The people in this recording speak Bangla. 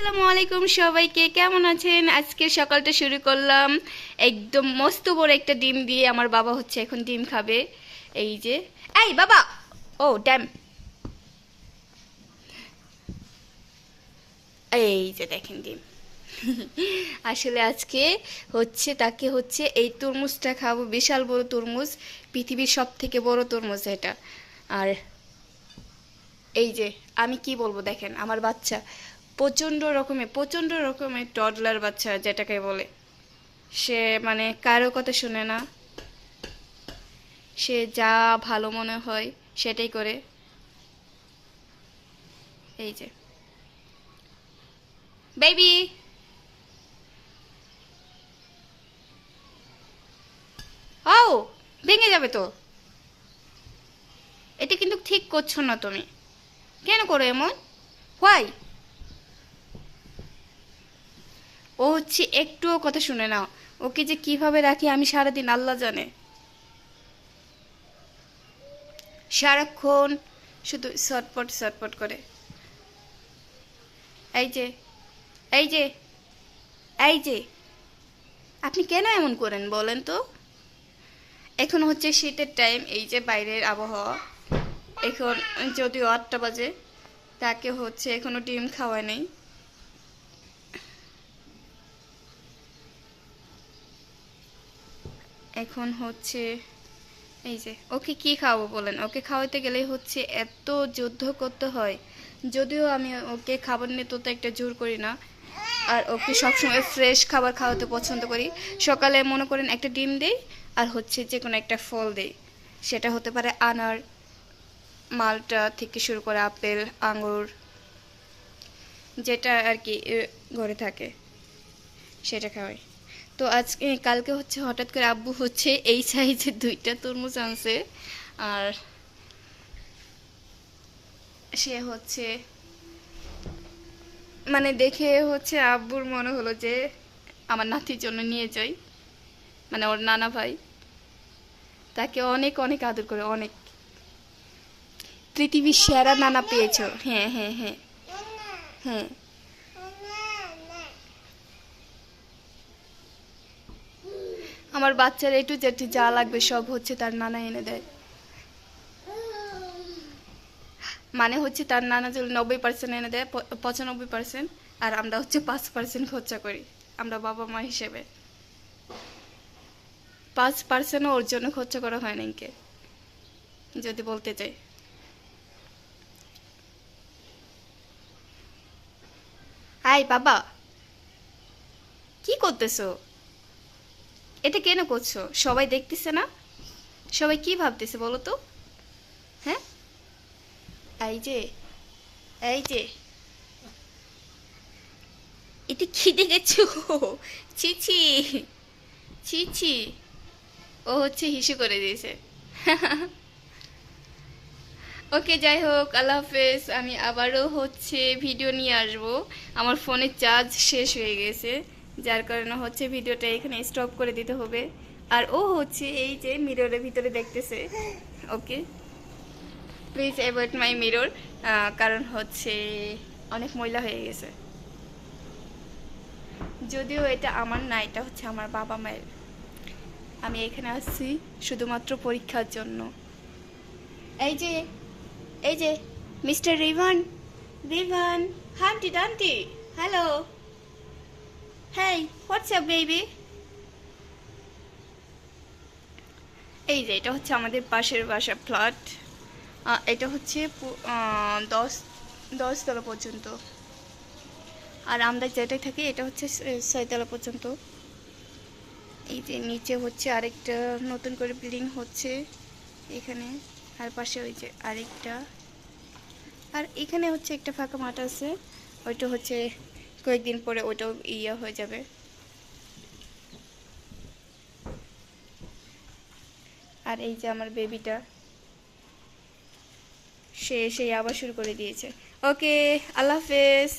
আসসালামু আলাইকুম সবাইকে, কেমন আছেন? আজকে সকালটা শুরু করলাম একদম মস্ত বড় একটা ডিম দিয়ে, আমার বাবা হচ্ছে এখন ডিম খাবে। এই যে, এই বাবা! ও, ড্যাম। এই যে দেখেন ডিম। আসলে আজকে হচ্ছে, তাকে হচ্ছে এই তরমুজটা খাব, বিশাল বড় তরমুজ, পৃথিবীর সব থেকে বড় তরমুজ এটা। আর এই যে, আমি কি বলব দেখেন, আমার বাচ্চা। প্রচণ্ড রকমের প্রচণ্ড রকমের টডলার বাচ্চা যেটাকে বলে। সে মানে কারও কথা শুনে না। সে যা ভালো মনে হয় সেটাই করে। এই যে। বেবি ও, ভেঙে যাবে তো। এটা কিন্তু ঠিক করছ না তুমি। কেন করো এমন? হোয়াই ও হচ্ছে একটুও কথা শুনে না ওকে যে কীভাবে রাখি আমি সারাদিন আল্লাহ জানে। সারাক্ষণ শুধু সটপট সটপট করে। এই যে এই যে এই যে, আপনি কেন এমন করেন বলেন তো? এখন হচ্ছে শীতের টাইম এই যে বাইরের আবহাওয়া। এখন যদিও আটটা বাজে, তাকে হচ্ছে এখনও ডিম খাওয়া নেই। এখন হচ্ছে, এই যে, ওকে কি খাওয়াবো বলেন? ওকে খাওয়াতে গেলেই হচ্ছে এত যুদ্ধ করতে হয়। যদিও আমি ওকে খাবার নিয়ে তো একটা জোর করি না। আর ওকে সবসময় ফ্রেশ খাবার খাওয়াতে পছন্দ করি। সকালে মনে করেন একটা ডিম দেই, আর হচ্ছে যে কোনো একটা ফল দেই। সেটা হতে পারে আনার, মালটা থেকে শুরু করে আপেল, আঙুর, যেটা আর কি ঘরে থাকে, সেটা খাওয়াই। তো আজকে, কালকে হচ্ছে হঠাৎ করে আব্বু হচ্ছে এই সাইজের দুইটা তরমুজ আনছে। আর সে হচ্ছে মানে দেখে হচ্ছে আব্বুর মনে হলো যে আমার নাতির জন্য নিয়ে যাই। মানে ওর নানা ভাই। তাকে অনেক অনেক আদর করে, অনেক। পৃথিবীর সেরা নানা পেয়েছ। হ্যাঁ হ্যাঁ হ্যাঁ। হ্যাঁ। আমার বাচ্চার একটু যেটি যা লাগবে সব হচ্ছে তার নানা এনে দেয়। মানে হচ্ছে তার নানা যদি নব্বই পার্সেন্ট এনে দেয় পঁচানব্বই পার্সেন্ট আর আমরা হচ্ছে পাঁচ পার্সেন্ট খরচা করি, আমরা বাবা মা হিসেবে। পাঁচ পার্সেন্টও ওর জন্য খরচা করা হয় নাকি যদি বলতে চাই। হাই বাবা, কি করতেছো? এটা কেন করছ? সবাই দেখতেছে না? সবাই কি ভাবতেছে বলো তো? হ্যাঁ? এই যে এই যে। এটা কি দেখেছ? ছিছি ছিছি ও হচ্ছে হিসু করে দিয়েছে। ওকে, যাই হোক, আল্লাহ হাফেজ, আমি আবারও হচ্ছে ভিডিও নিয়ে আসব। আমার ফোনের চার্জ শেষ হয়ে গেছে। যার কারণে হচ্ছে ভিডিওটা এখানে স্টপ করে দিতে হবে। আর ও হচ্ছে এই যে মিররের ভিতরে দেখতেছে। Okay please avoid my mirror কারণ হচ্ছে অনেক ময়লা হয়ে গেছে। যদিও এটা আমার না, এটা হচ্ছে আমার বাবা মায়ের। আমি এখানে আসছি শুধুমাত্র পরীক্ষার জন্য। এই যে এই যে মিস্টার রিভান রিভান, হান্টি, ডান্টি hello hey what's up baby এই যে, এটা হচ্ছে আমাদের পাশের বাসা ফ্ল্যাট এটা হচ্ছে দশ দশতলা পর্যন্ত। আর আমরা যেটাই থাকি, এটা হচ্ছে ছয়তলা পর্যন্ত। এই যে, নিচে হচ্ছে আরেকটা, নতুন করে বিল্ডিং হচ্ছে এখানে। আর পাশে ওই যে আরেকটা। আর এখানে হচ্ছে একটা ফাঁকা মাঠ আছে। ওইটা হচ্ছে কয়েকদিন পরে ওটাও ইয়ে হয়ে যাবে। আর এই যে আমার বেবিটা সে সেই আবার শুরু করে দিয়েছে। ওকে আল্লাহ হাফেজ।